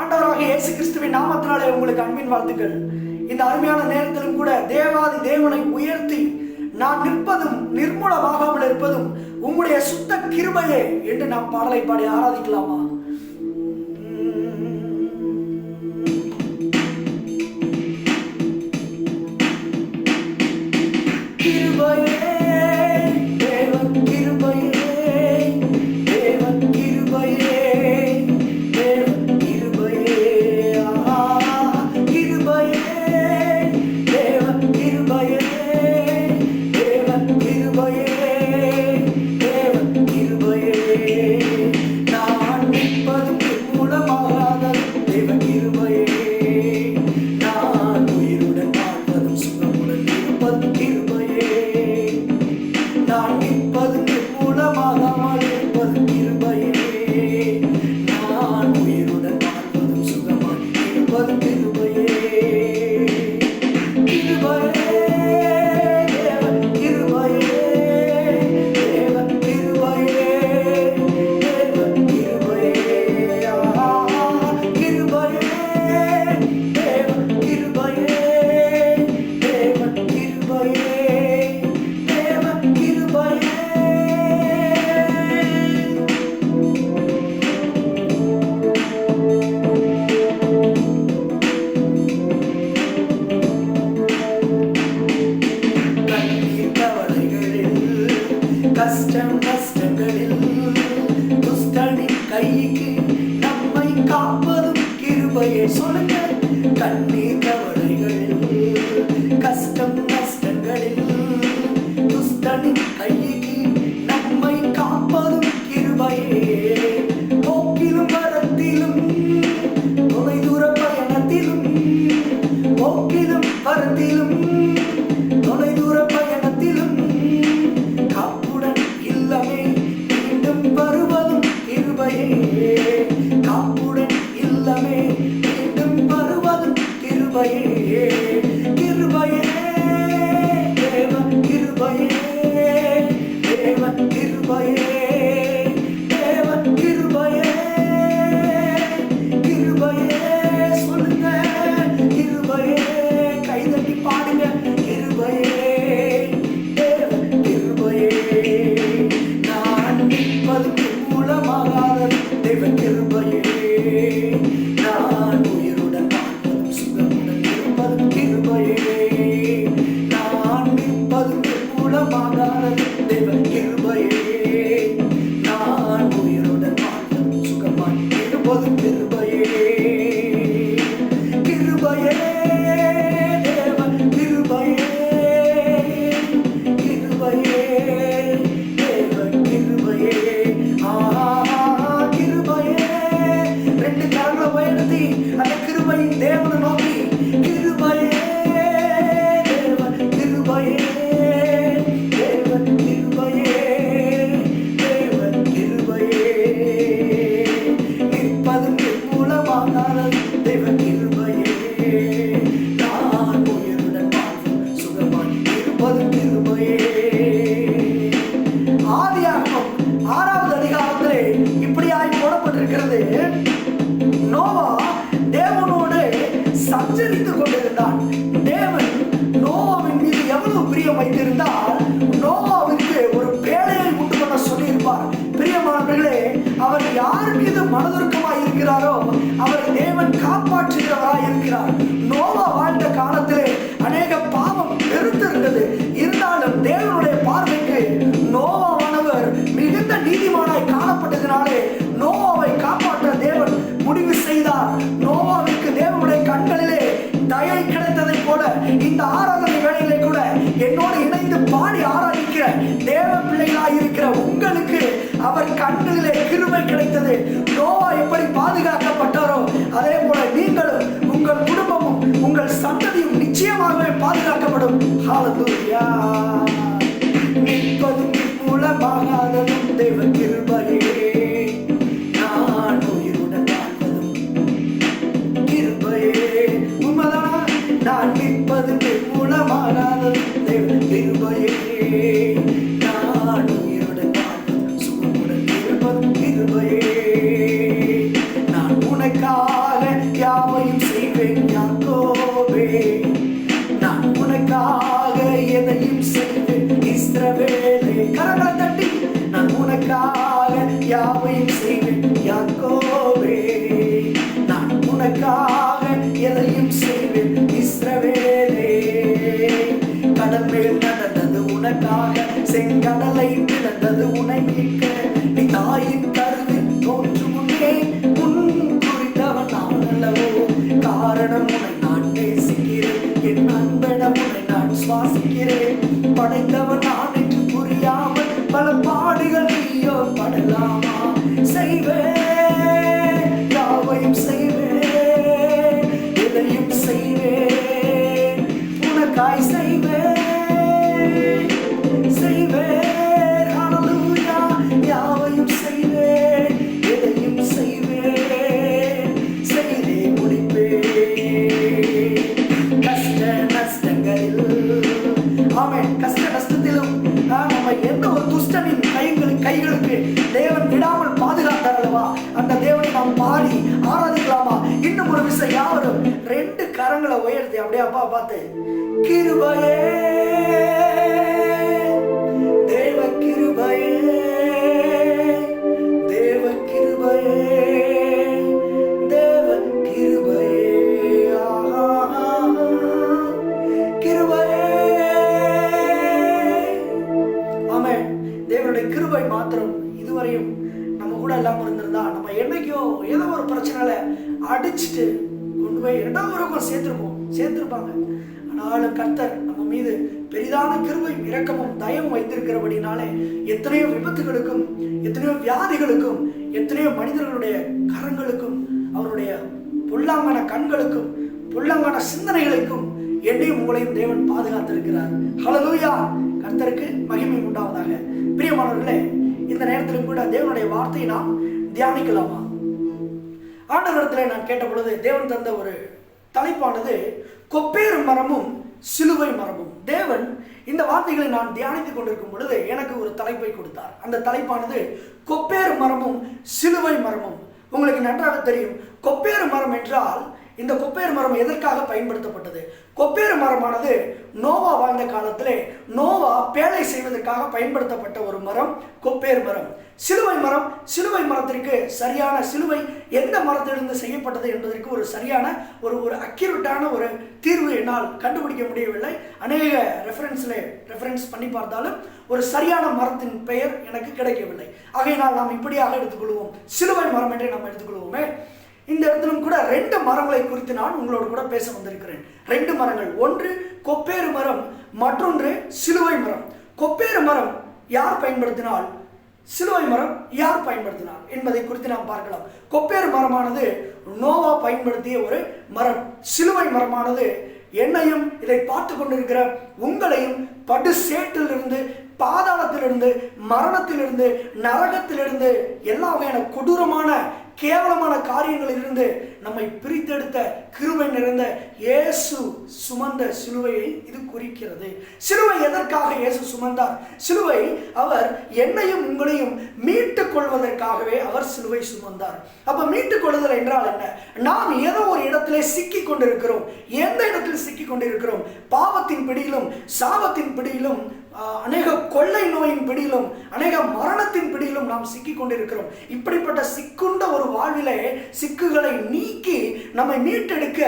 ஆண்டவராக இயேசு கிறிஸ்துவின் நாமத்தினாலே உங்களுக்கு அன்பின் வாழ்த்துக்கள். இந்த அருமையான நேரத்திலும் கூட தேவாதி தேவனை உயர்த்தி நான் நிற்பதும் நிர்மூலமாகாமல் இருப்பதும் உங்களுடைய சுத்த கிருமையே என்று நாம் பாடலை பாடி ஆராதிக்கலாமா? இருந்தால் அவர் கண்களிலே கிருமை கிடைத்தது. நோவா எப்படி பாதுகாக்கப்பட்டாரோ அதே போல நீங்களும் உங்கள் குடும்பமும் உங்கள் சந்ததியும் நிச்சயமாகவே பாதுகாக்கப்படும். நிற்பதும் மூலமாகாததும் தேவன். 가라 가라 இரக்கமும் வைத்திருக்கிறபடினாலே எத்தனையோ விபத்துகளுக்கும் எத்தனையோ வியாதிகளுக்கும் எத்தனையோ மனிதர்களுடைய கரங்களுக்கும் அவருடைய பொல்லாங்கான கண்களுக்கும் பொல்லாங்கான சிந்தனைகளுக்கும் என்னையும் உங்களையும் தேவன் பாதுகாத்திருக்கிறார். ஹalleluya கர்த்தருக்கு மகிமை உண்டாவதாக. பிரியமானவர்களே இந்த நேரத்திலும் கூட தேவனுடைய வார்த்தையை நாம் தியானிக்கலாமா? ஆண்டவரத்தில் நான் கேட்ட பொழுது தேவன் தந்த ஒரு தலைப்பானது கொப்பேறு மரமும் சிலுவை மரமும். தேவன் இந்த வார்த்தைகளை நான் தியானித்துக் கொண்டிருக்கும் பொழுது எனக்கு ஒரு தலைப்பை கொடுத்தார். அந்த தலைப்பானது கொப்பேறு மரமும் சிலுவை மரமும். உங்களுக்கு நன்றாக தெரியும். கொப்பேறு மரம் என்றால் இந்த கொப்பேறு மரம் எதற்காக பயன்படுத்தப்பட்டது? கொப்பேறு மரமானது நோவா வாழ்ந்த காலத்தில் நோவா பேழை செய்வதற்காக பயன்படுத்தப்பட்ட ஒரு மரம் கொப்பேறு மரம். சிலுவை மரம் சிலுவை மரத்திற்கு சரியான சிலுவை எந்த மரத்திலிருந்து செய்யப்பட்டது என்பதற்கு ஒரு சரியான ஒரு ஒரு அக்யூரட்டான ஒரு தீர்வு என்னால் கண்டுபிடிக்க முடியவில்லை. அநேக ரெஃபரன்ஸில் ரெஃபரன்ஸ் பண்ணி பார்த்தாலும் ஒரு சரியான மரத்தின் பெயர் எனக்கு கிடைக்கவில்லை. ஆகையினால் நாம் இப்படியாக எடுத்துக்கொள்வோம். சிலுவை மரம் என்றே நாம் எடுத்துக்கொள்வோமே. இந்த இடத்திலும் கூட ரெண்டு மரங்களை குறித்து நான் உங்களோடு கூட பேச வந்திருக்கிறேன். ரெண்டு மரங்கள். ஒன்று கொப்பேறு மரம் மற்றொன்று சிலுவை மரம். கொப்பேறு மரம் யார் பயன்படுத்தினால்? சிலுவை மரம் யார் பயன்படுத்தினார் என்பதை குறித்து நாம் பார்க்கலாம். கொப்பேறு மரமானது நோவா பயன்படுத்திய ஒரு மரம். சிலுவை மரமானது என்னையும் இதை பார்த்து கொண்டிருக்கிற உங்களையும் படு சேற்றிலிருந்து பாதாளத்திலிருந்து மரணத்திலிருந்து நரகத்திலிருந்து எல்லா வகையான கொடூரமான கேவலமான காரியங்களிலிருந்து நம்மை பிரித்தெடுத்த கிருபை நிறைந்த இயேசு சுமந்த சிலுவையை இது குறிக்கிறது. சிலுவை எதற்காக இயேசு சுமந்தார்? சிலுவை அவர் என்னையும் உங்களையும் மீட்டுக் கொள்வதற்காகவே அவர் சிலுவை சுமந்தார். அப்ப மீட்டுக் கொள்ளுதல் என்றால் என்ன? நாம் ஏதோ ஒரு இடத்திலே சிக்கி கொண்டிருக்கிறோம். எந்த இடத்தில் சிக்கி கொண்டிருக்கிறோம்? பாவத்தின் பிடியிலும் சாபத்தின் பிடியிலும் அநேக கொள்ளை நோயின் பிடியிலும் அநேக மரண நாம் சிக்கி கொண்டிருக்கிறோம் இப்படிப்பட்ட சிக்குண்ட ஒரு வாழ்விலே சிக்குகளை நீக்கி நம்மை மீட்டெடுக்க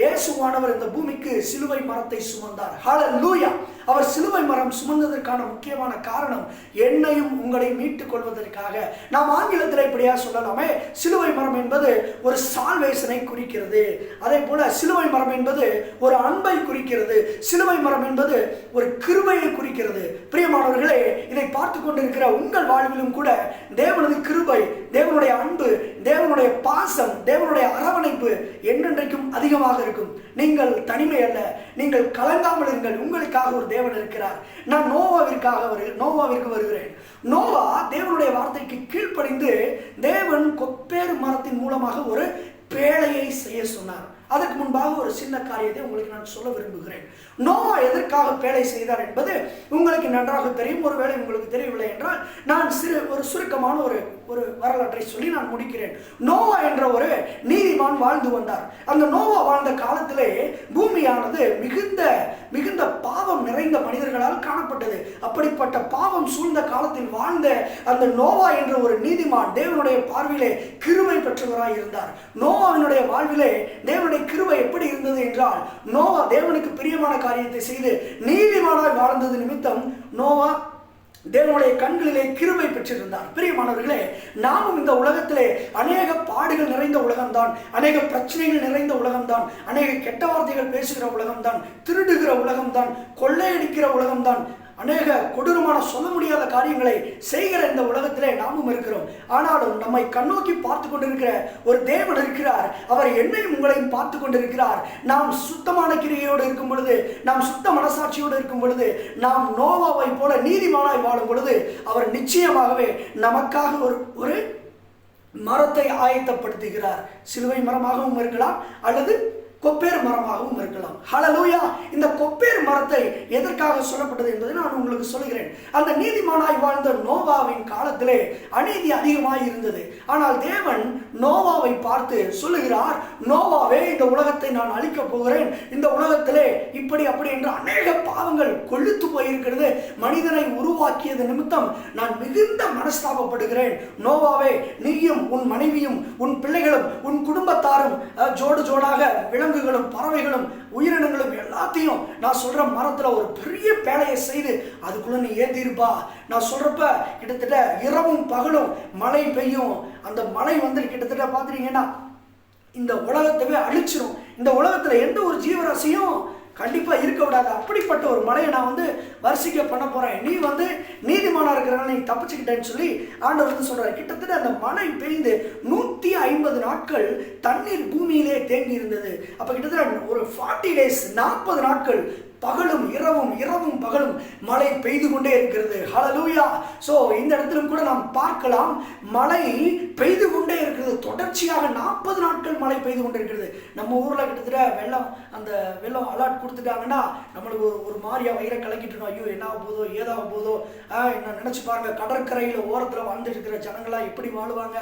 இயேசுவானவர் இந்த பூமிக்கு சிலுவை மரத்தை சுமந்தார். ஹalleluya அவர் சிலுவை மரம் சுமந்ததற்கான முக்கியமான காரணம் என்னையும் உங்களை மீட்டுக் கொள்வதற்காக நாம் ஆங்கிலத்தில் இப்படியா சொல்லலாமே? சிலுவை மரம் என்பது ஒரு சால்வேஷனை குறிக்கிறது. அதே போல சிலுவை மரம் என்பது ஒரு அன்பை குறிக்கிறது. சிலுவை மரம் என்பது ஒரு கிருபையை குறிக்கிறது. பிரியமானவர்களே இதை பார்த்து கொண்டிருக்கிற உங்கள் வாழ்விலும் கூட தேவனது கிருபை தேவனுடைய அன்பு தேவனுடைய பாசம் தேவனுடைய அரவணைப்பு என்றென்றைக்கும் அதிகமாக இருக்கும். நீங்கள் தனிமை அல்ல நீங்கள் கலங்காமல் இருங்கள். உங்களுக்காக ஒரு தேவன் இருக்கிறார். நான் நோவாவிற்காக வரு நோவாவிற்கு வருகிறேன். நோவா தேவனுடைய வார்த்தைக்கு கீழ்ப்படிந்து தேவன் கொப்பேறு மரத்தின் மூலமாக ஒரு பேழையை செய்ய சொன்னார். அதற்கு முன்பாக ஒரு சின்ன காரியத்தை உங்களுக்கு நான் சொல்ல விரும்புகிறேன். நோவா எதற்காக பேழை செய்தார் என்பது உங்களுக்கு நன்றாக தெரியும். ஒருவேளை உங்களுக்கு தெரியவில்லை என்றால் நான் சிறு ஒரு சுருக்கமான ஒரு ஒரு வரலாற்றை சொல்லி நான் முடிக்கிறேன். நோவா என்ற ஒரு நீதிமான் வாழ்ந்து வந்தார். அந்த நோவா வாழ்ந்த காலத்திலே பூமியானது மிகுந்த மிகுந்த பாவம் நிறைந்த மனிதர்களால் காணப்பட்டது. அப்படிப்பட்ட பாவம் சூழ்ந்த காலத்தில் வாழ்ந்த அந்த நோவா என்ற ஒரு நீதிமான் தேவனுடைய பார்வையிலே கிருமை பெற்றவராய் இருந்தார். நோவாவினுடைய வாழ்விலே தேவனுடைய கிருமை எப்படி இருந்தது என்றால் நோவா தேவனுக்கு பிரியமான காரியத்தை செய்து நீதிமானாய் வாழ்ந்தது நிமித்தம் நோவா தேவனுடைய கண்களிலே கிருபை பெற்றிருந்தார். பிரியமானவர்களே நாமும் இந்த உலகத்திலே அநேக பாடுகள் நிறைந்த உலகம்தான் அநேக பிரச்சனைகள் நிறைந்த உலகம்தான் அநேக கெட்ட வார்த்தைகள் பேசுகிற உலகம்தான் திருடுகிற உலகம்தான் கொள்ளையடிக்கிற உலகம்தான் அநேக கொடூரமான சொல்ல முடியாத காரியங்களை செய்கிற இந்த உலகத்திலே நாமும் இருக்கிறோம். ஆனாலும் நம்மை கண்ணோக்கி பார்த்து கொண்டிருக்கிற ஒரு தேவன் இருக்கிறார். அவர் என்னையும் உங்களையும் பார்த்து கொண்டிருக்கிறார். நாம் சுத்தமான கிரியையோடு இருக்கும் பொழுது நாம் சுத்த மனசாட்சியோடு இருக்கும் பொழுது நாம் நோவாவை போல நீதிமானாய் வாழும் பொழுது அவர் நிச்சயமாகவே நமக்காக ஒரு ஒரு மரத்தை ஆயத்தப்படுத்துகிறார். சிலுவை மரமாகவும் இருக்கலாம் அல்லது கொப்பேர் மரமாகவும் இருக்கலாம். ஹலலூயா இந்த கொப்பேர் மரத்தை எதற்காக சொல்லப்பட்டது என்பதை நான் உங்களுக்கு சொல்கிறேன். அந்த நீதிமானாய் வாழ்ந்த நோவாவின் காலத்திலே அநீதி அதிகமாய் இருந்தது. ஆனால் தேவன் நோவாவை பார்த்து சொல்லுகிறார் நோவாவே இந்த உலகத்தை நான் அழிக்கப் போகிறேன். இந்த உலகத்திலே இப்படி அப்படி என்று அநேக பாவங்கள் கொழுத்து போயிருக்கிறது. மனிதனை உருவாக்கியது நிமித்தம் நான் மிகுந்த மனஸ்தாபப்படுகிறேன். நோவாவே நீயும் உன் மனைவியும் உன் பிள்ளைகளும் உன் குடும்பத்தாரும் அஹ், ஜோடு ஜோடாக விலங்குகளும் பறவைகளும் உயிரினங்களும் எல்லாத்தையும் நான் சொல்ற மரத்துல ஒரு பெரிய பேழையை செய்து அதுக்குள்ள நீ ஏந்திருப்பா. நான் சொல்றப்ப கிட்டத்தட்ட இரவும் பகலும் மழை பெய்யும். அந்த மழை வந்து கிட்டத்தட்ட பார்த்துட்டீங்கன்னா இந்த உலகத்தவே அழிச்சிரும். இந்த உலகத்துல எந்த ஒரு ஜீவராசியும் கண்டிப்பாக இருக்க விடாது. அப்படிப்பட்ட ஒரு மலையை நான் வந்து வரிசைக்க பண்ண போகிறேன் நீ வந்து நீதிமானாக இருக்கிறனால நீ தப்பிச்சுக்கிட்டேன்னு சொல்லி ஆண்டவர் வந்து சொல்கிறார் கிட்டத்தட்ட அந்த மழை பெய்ந்து நூற்றி ஐம்பது நாட்கள் தண்ணீர் பூமியிலே தேங்கி இருந்தது அப்போ கிட்டத்தட்ட ஒரு ஃபார்ட்டி டேஸ் நாற்பது நாட்கள் பகலும் இரவும் இரவும் பகலும் மழை பெய்து கொண்டே இருக்கிறது. ஹலலூயா ஸோ இந்த இடத்திலும் கூட நாம் பார்க்கலாம் மழை பெய்து கொண்டே இருக்கிறது. தொடர்ச்சியாக நாற்பது நாட்கள் மழை பெய்து கொண்டே இருக்கிறது. நம்ம ஊரில் கிட்டத்தட்ட வெள்ளம் அந்த வெள்ளம் அலர்ட் கொடுத்துட்டாங்கன்னா நம்மளுக்கு ஒரு ஒரு வயிறை கலக்கிட்டணும் ஐயோ என்ன போதோ ஏதாக போதோ என்ன நினச்சி பாருங்க. கடற்கரையில் ஓரத்தில் வாழ்ந்துருக்கிற ஜனங்களாக எப்படி வாழுவாங்க?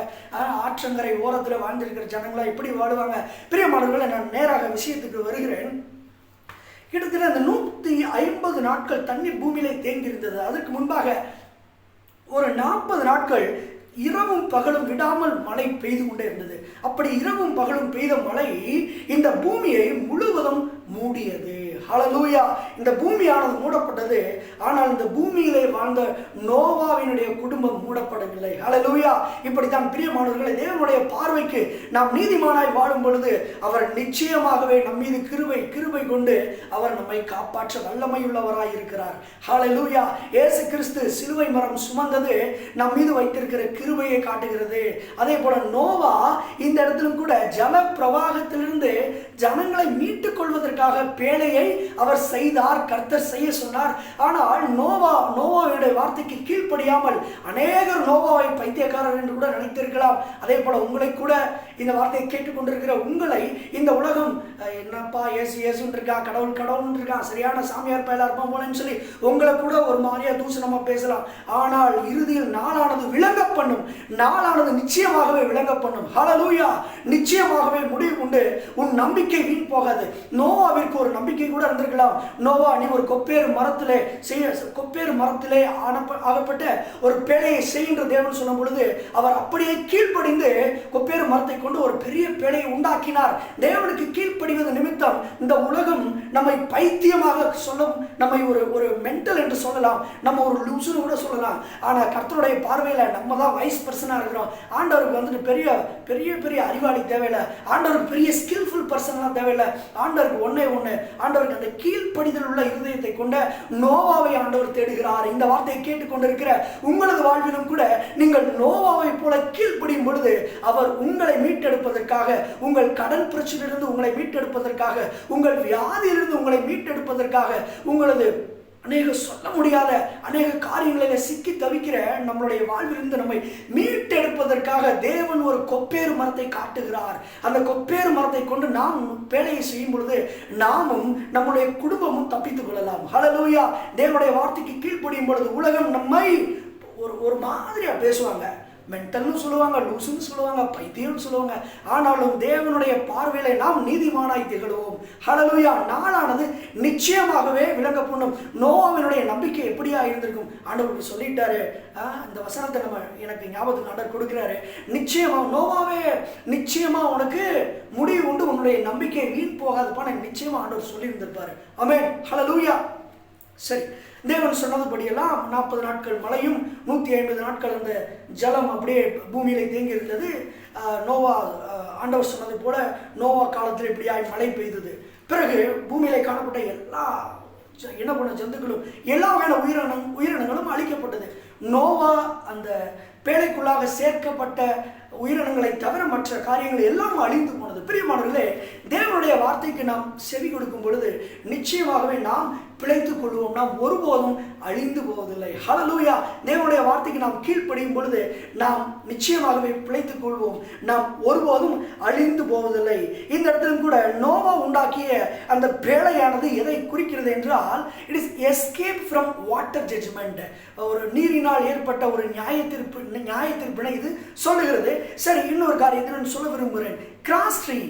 ஆற்றங்கரை ஓரத்தில் வாழ்ந்துருக்கிற ஜனங்களாக எப்படி வாழுவாங்க? பிரியமானவர்களை நான் நேராக விஷயத்துக்கு வருகிறேன். கிட்டத்தட்ட அந்த நூற்றி ஐம்பது நாட்கள் தண்ணீர் பூமியிலே தேங்கியிருந்தது. அதற்கு முன்பாக ஒரு நாற்பது நாட்கள் இரவும் பகலும் விடாமல் மழை பெய்து கொண்டே இருந்தது. அப்படி இரவும் பகலும் பெய்த மழை இந்த பூமியை முழுவதும் மூடியது. ஹலலூயா இந்த பூமியானது மூடப்பட்டது. ஆனால் இந்த பூமியிலே வாழ்ந்த நோவாவினுடைய குடும்பம் மூடப்படவில்லை. ஹலலூயா இப்படித்தான் பிரியமானவர்களை தேவனுடைய பார்வைக்கு நாம் நீதிமானாய் வாழும் பொழுது அவர் நிச்சயமாகவே நம் மீது கிருவை கிருவை கொண்டு அவர் நம்மை காப்பாற்ற வல்லமையுள்ளவராய் இருக்கிறார். ஹலலூயா ஏசு கிறிஸ்து சிலுவை மரம் சுமந்தது நம் மீது வைத்திருக்கிற கிருவையை காட்டுகிறது. அதே போல நோவா இந்த இடத்திலும் கூட ஜல பிரவாகத்திலிருந்து ஜனங்களை மீட்டுக் கொள்வதற்காக பேழையை அவர் செய்தார் கர்த்தர் செய்ய சொன்னார். ஆனால் நோவா நோவாவுடைய வார்த்தைக்கு கீழ்ப்படியாமல் அநேகர் நோவாவை பைத்தியக்காரர் என்று கூட நினைத்திருக்கலாம். அதே போல உங்களை கூட இந்த வார்த்தையை கேட்டுக்கொண்டிருக்கிற உங்களை இந்த உலகம் என்னப்பா ஏசு ஏசுன்னு இருக்கா கடவுள் கடவுள்னு இருக்கான் சரியான சாமியார் பயலா இருப்பான் போலன்னு சொல்லி உங்களை கூட ஒரு மாதிரியா தூசணமா பேசலாம். ஆனால் இறுதியில் நாளானது விளங்க பண்ணும். நாளானது நிச்சயமாகவே விளங்க பண்ணும். ஹலலூயா நிச்சயமாகவே முடிவு உண்டு. உன் நம்பிக்கை வீண் போகாது. நோவாவிற்கு ஒரு நம்பிக்கை கூட இருந்திருக்கலாம். நோவா நீ ஒரு கொப்பேறு மரத்திலே செய்ய கொப்பேறு மரத்திலே ஆனப்ப ஆகப்பட்ட ஒரு பேழையை செய்கின்ற தேவன் சொல்லும் பொழுது அவர் அப்படியே கீழ்ப்படிந்து கொப்பேறு மரத்தை கொண்டு ஒரு பெரிய பேழையை உண்டாக்கினார். தேவனுக்கு கீழ்ப்படிவது நிமித்தம் இந்த உலகம் நம்மை பைத்தியமாக சொல்லும் நம்மை ஒரு ஒரு மென்டல் என்று சொல்லலாம். நம்ம ஒரு லூசுன்னு கூட சொல்லலாம். ஆனால் கர்த்தருடைய பார்வையில் நம்ம தான் வைஸ் பர்சனாக இருக்கிறோம். ஆண்டவருக்கு வந்துட்டு பெரிய பெரிய பெரிய அறிவாளி தேவையில்லை. ஆண்டவருக்கு பெரிய ஸ்கில்ஃபுல் பர்சன்லாம் தேவையில்லை. ஆண்டவருக்கு ஒன்றே ஒன்று ஆண்டவருக்கு அந்த கீழ்ப்படிதல் உள்ள இருதயத்தை கொண்ட நோவாவை ஆண்டவர் தேடுகிறார். இந்த வார்த்தையை கேட்டுக்கொண்டிருக்கிற உங்களது வாழ்விலும் கூட நீங்கள் நோவாவை போல கீழ்ப்படியும் பொழுது அவர் உங்களை மீட்டெடுப்பதற்காக உங்கள் கடன் பிரச்சனையிலிருந்து உங்களை மீட்டெடுப்பதற்காக உங்கள் வியாதியிலிருந்து உங்களை மீட்டெடுப்பதற்காக உங்களது அநேக சொல்ல முடியாத அநேக காரியங்களில் சிக்கி தவிக்கிற நம்மளுடைய வாழ்விலிருந்து நம்மை மீட்டெடுப்பதற்காக தேவன் ஒரு கொப்பேறு மரத்தை காட்டுகிறார். அந்த கொப்பேறு மரத்தை கொண்டு நாம் வேலையை செய்யும் பொழுது நாமும் நம்முடைய குடும்பமும் தப்பித்துக் கொள்ளலாம். ஹலலூயா தேவனுடைய வார்த்தைக்கு கீழ்ப்படியும் பொழுது உலகம் நம்மை ஒரு ஒரு மாதிரியாக பேசுவாங்க. மென்டல்னு சொல்லுவாங்க லூசுன்னு சொல்லுவாங்க பைத்தியம்னு சொல்லுவாங்க. ஆனாலும் தேவனுடைய பார்வையில நாம் நீதிமானாய் திகழ்வோம். ஹலலுயா நாளானது நிச்சயமாகவே விளங்க பண்ணும். நோவாவினுடைய நம்பிக்கை எப்படியா இருந்திருக்கும்? ஆண்டவர் சொல்லிட்டாரு. ஆ, இந்த வசனத்தை நம்ம எனக்கு ஞாபகத்துக்கு ஆண்டவர் கொடுக்குறாரு. நிச்சயமா நோவாவே நிச்சயமா உனக்கு முடிவு உண்டு. உன்னுடைய நம்பிக்கை வீண் போகாதப்பான நிச்சயமா ஆண்டவர் சொல்லியிருந்திருப்பாரு. அமே ஆமென் சரி தேவன் சொன்னதுபடியெல்லாம் நாற்பது நாட்கள் மழையும் நூற்றி ஐம்பது நாட்கள் அந்த ஜலம் அப்படியே பூமியில் தேங்கி இருந்தது நோவா ஆண்டவர் சொன்னது போல நோவா காலத்தில் இப்படியாய் மழை பெய்தது. பிறகு பூமியில் காணப்பட்ட எல்லா ஜ- பண்ண ஜந்துக்களும் எல்லா வகையான உயிரினம் உயிரினங்களும் அழிக்கப்பட்டது. நோவா அந்த பேழைக்குள்ளாக சேர்க்கப்பட்ட உயிரினங்களை தவிர மற்ற காரியங்கள் எல்லாம் அழிந்து போனது. பிரியமானவர்களே தேவனுடைய வார்த்தைக்கு நாம் செவி கொடுக்கும் பொழுது நிச்சயமாகவே நாம் பிழைத்துக் கொள்வோம் நாம் ஒருபோதும் அழிந்து போவதில்லை. ஹலலூயா தேவனுடைய வார்த்தைக்கு நாம் கீழ்ப்படியும் பொழுது நாம் நிச்சயமாகவே பிழைத்துக் கொள்வோம். நாம் ஒருபோதும் அழிந்து போவதில்லை. இந்த இடத்திலும் கூட நோவா உண்டாக்கிய அந்த பேழையானது எதை குறிக்கிறது என்றால் it is escape from water judgment ஒரு நீரினால் ஏற்பட்ட ஒரு நியாய தீர்ப்பு நியாய தீர்ப்பினை இது சொல்லுகிறது. சரி இன்னொரு காரியத்தை நான் சொல்ல விரும்புகிறேன். கிராஸ் ட்ரீ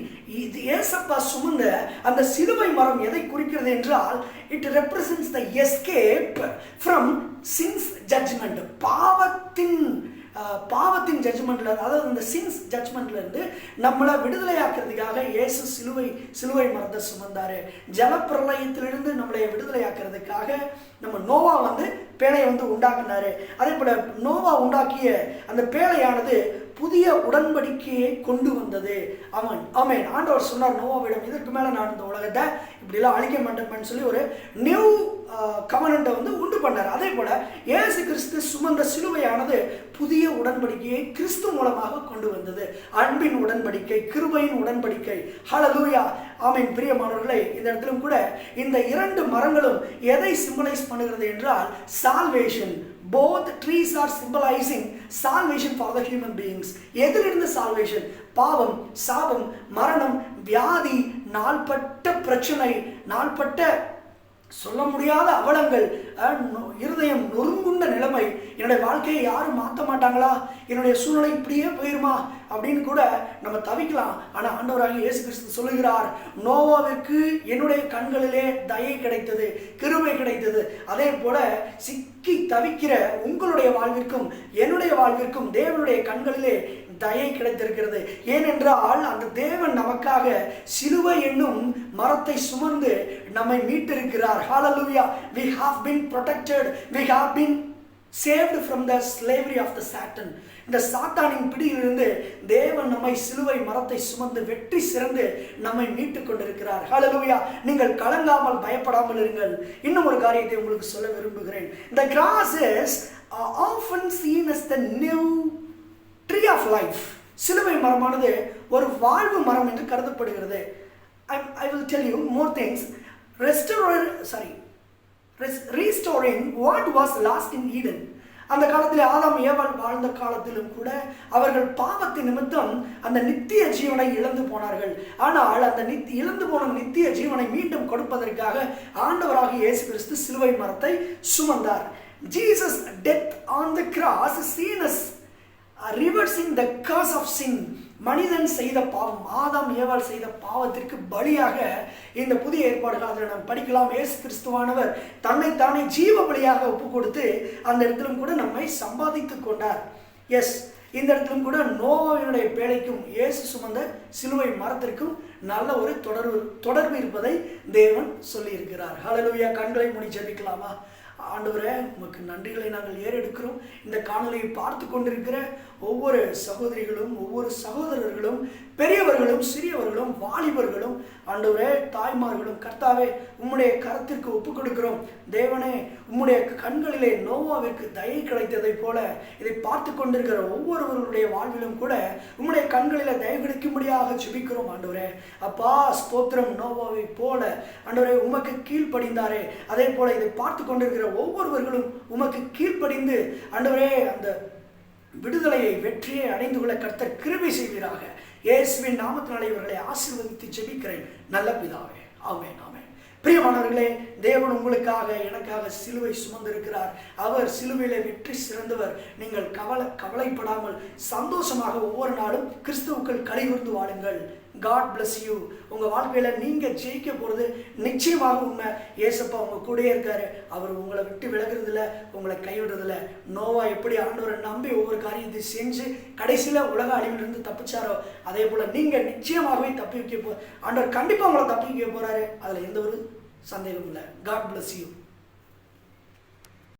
இது ஏசப்பா சுமந்த அந்த சிலுவை மரம் எதை குறிக்கிறது என்றால் it represents the escape from sins judgment பாவத்தின் பாவத்தின் ஜட்ஜ்மெண்ட்ல அதாவது இந்த சின்ஸ் ஜட்ஜ்மெண்ட்ல இருந்து நம்மளை விடுதலையாக்குறதுக்காக இயேசு சிலுவை சிலுவை மரத்தை சுமந்தாரு. ஜலப்பிரளயத்திலிருந்து நம்மளை விடுதலையாக்குறதுக்காக நம்ம நோவா வந்து பேழையை வந்து உண்டாக்குனாரு. அதே போல நோவா உண்டாக்கிய அந்த பேழையானது புதிய உடன்படிக்கையை கொண்டு வந்தது. அவன் அவன் ஆண்டவர் சொன்னார் நோவாவிடம் இதற்கு மேல நான் இந்த உலகத்தை இப்படிலாம் அழிக்க மாட்டேன்னு சொல்லி ஒரு நியூ கவனண்ட்டை வந்து உண்டு பண்ணார். அதே போல ஏசு கிறிஸ்து சுமந்த சிலுவையானது புதிய உடன்படிக்கையை கிறிஸ்து மூலமாக கொண்டு வந்தது. அன்பின் உடன்படிக்கை கிருபையின் உடன்படிக்கை. ஹலலூயா ஆமீன். பிரியமானவர்களே இந்த இடத்திலும் கூட இந்த இரண்டு மரங்களும் எதை சிம்பலைஸ் பண்ணுகிறது என்றால் salvation both trees are symbolising salvation for the human beings எதிலிருந்து சால்வேஷன் பாவம் சாபம் மரணம் வியாதி நாள்பட்ட பிரச்சனை நாள்பட்ட சொல்ல முடியாத அவலங்கள் இருதயம் நொறுங்குண்ட நிலைமை. என்னுடைய வாழ்க்கையை யாரும் மாற்ற மாட்டாங்களா? என்னுடைய சூழ்நிலை இப்படியே போயிருமா? அப்படின்னு கூட நம்ம தவிக்கலாம். ஆனால் ஆண்டவராக இயேசு கிறிஸ்து சொல்லுகிறார் நோவாவிற்கு என்னுடைய கண்களிலே தயை கிடைத்தது கிருமை கிடைத்தது. அதே போல சிக்கி தவிக்கிற உங்களுடைய வாழ்விற்கும் என்னுடைய வாழ்விற்கும் தேவனுடைய கண்களிலே தயை கிடைத்திருக்கிறது. ஏனென்றால் அந்த தேவன் நமக்காக சிலுவை என்னும் மரத்தை சுமந்து நம்மை மீட்டிருக்கிறார். Hallelujah we have been protected we have been saved from the slavery of the Satan இந்த சாத்தானின் பிடியிலிருந்து தேவன் நம்மை சிலுவை மரத்தை சுமந்து வெற்றி சிறந்து நம்மை மீட்டுக் கொண்டிருக்கிறார் ஹalleluya நீங்கள் கலங்காமல் பயப்படாமல் இருங்கள். இன்னும் ஒரு காரியத்தை உங்களுக்கு சொல்ல விரும்புகிறேன். The cross is often seen is the new tree of life சிலுவை மரமானது ஒரு வாழ்வு மரம் என்று கருதப்படுகிறது. I will tell you more things restore sorry restoring what was lost in Eden அந்த காலத்தில் ஆதாம் ஏவாள் வாழ்ந்த காலத்திலும் கூட அவர்கள் பாவத்தின் நிமித்தம் அந்த நித்திய ஜீவனை இழந்து போனார்கள். ஆனால் அந்த நித் இழந்து போன நித்திய ஜீவனை மீண்டும் கொடுப்பதற்காக ஆண்டவராக இயேசு கிறிஸ்து சிலுவை மரத்தை சுமந்தார். Jesus death on the cross சீனஸ் reversing the curse of sin மனிதன் செய்த பாவம் ஆதாம் ஏவாள் செய்த பாவத்திற்கு பலியாக இந்த புதிய ஏற்பாடுகள் அதில் நாம் படிக்கலாம். ஏசு கிறிஸ்துவானவர் தன்னைத்தானே ஜீவ பலியாக ஒப்பு கொடுத்து அந்த இடத்திலும் கூட நம்மை சம்பாதித்து கொண்டார். எஸ் இந்த இடத்திலும் கூட நோவாவினுடைய பேழைக்கும் இயேசு சுமந்த சிலுவை மரத்திற்கும் நல்ல ஒரு தொடர்பு தொடர்பு இருப்பதை தேவன் சொல்லியிருக்கிறார். ஹalleluya கண்களை முடி ஜபிக்கலாமா? ஆண்டவரே உமக்கு நன்றிகளை நாங்கள் ஏறெடுக்கிறோம். இந்த காணொலியை பார்த்து கொண்டிருக்கிற ஒவ்வொரு சகோதரிகளும் ஒவ்வொரு சகோதரர்களும் பெரியவர்களும் சிறியவர்களும் வாலிபர்களும் ஆண்டவரே தாய்மார்களும் கர்த்தாவே உம்முடைய கரத்திற்கு ஒப்பு கொடுக்கிறோம். தேவனே உம்முடைய கண்களிலே நோவாவிற்கு தயை கிடைத்ததைப் போல இதை பார்த்து கொண்டிருக்கிற ஒவ்வொருவருடைய வாழ்விலும் கூட உம்முடைய கண்களில் தயை கிடைக்கும்படியாக சுபிக்கிறோம் ஆண்டவரே. அப்பா ஸ்தோத்திரம் நோவாவை போல. அன்றவரை உமக்கு கீழ்ப்படிந்தாரே. அதே போல இதை பார்த்து கொண்டிருக்கிற ஒவ்வொருவர்களும் உமக்கு கீழ்ப்படிந்து அன்றவரே அந்த விடுதலையை வெற்றியை அடைந்து கொள்ள கர்த்தர் கிருபை செய்வீராக. இயேசுவின் நாமத்தினாலே இவர்களை ஆசீர்வதித்து செபிக்கிறேன் நல்ல பிதாவே. ஆமே ஆமே பிரியமானவர்களே தேவன் உங்களுக்காக எனக்காக சிலுவை சுமந்திருக்கிறார். அவர் சிலுவையிலே வெற்றி சிறந்தவர். நீங்கள் கவலை கவலைப்படாமல் சந்தோஷமாக ஒவ்வொரு நாளும் கிறிஸ்துவுக்கள் கலிகுர்ந்து வாழுங்கள். காட் பிளஸ் யூ உங்கள் வாழ்க்கையில் நீங்கள் ஜெயிக்க போகிறது நிச்சயமாக உண்மை. ஏசப்பா உங்க கூடயே இருக்காரு. அவர் உங்களை விட்டு விலகுறதில்ல உங்களை கைவிடுறதில்ல. நோவா எப்படி ஆண்டவரை நம்பி ஒவ்வொரு காரியத்தை செஞ்சு கடைசியில் உலக அழிவிலிருந்து தப்பிச்சாரோ அதே போல் நீங்கள் நிச்சயமாகவே தப்பி வைக்க போ ஆண்டவர் கண்டிப்பாக உங்களை தப்பி வைக்க போகிறாரு அதில் எந்த ஒரு சந்தேகமும் இல்லை. God bless you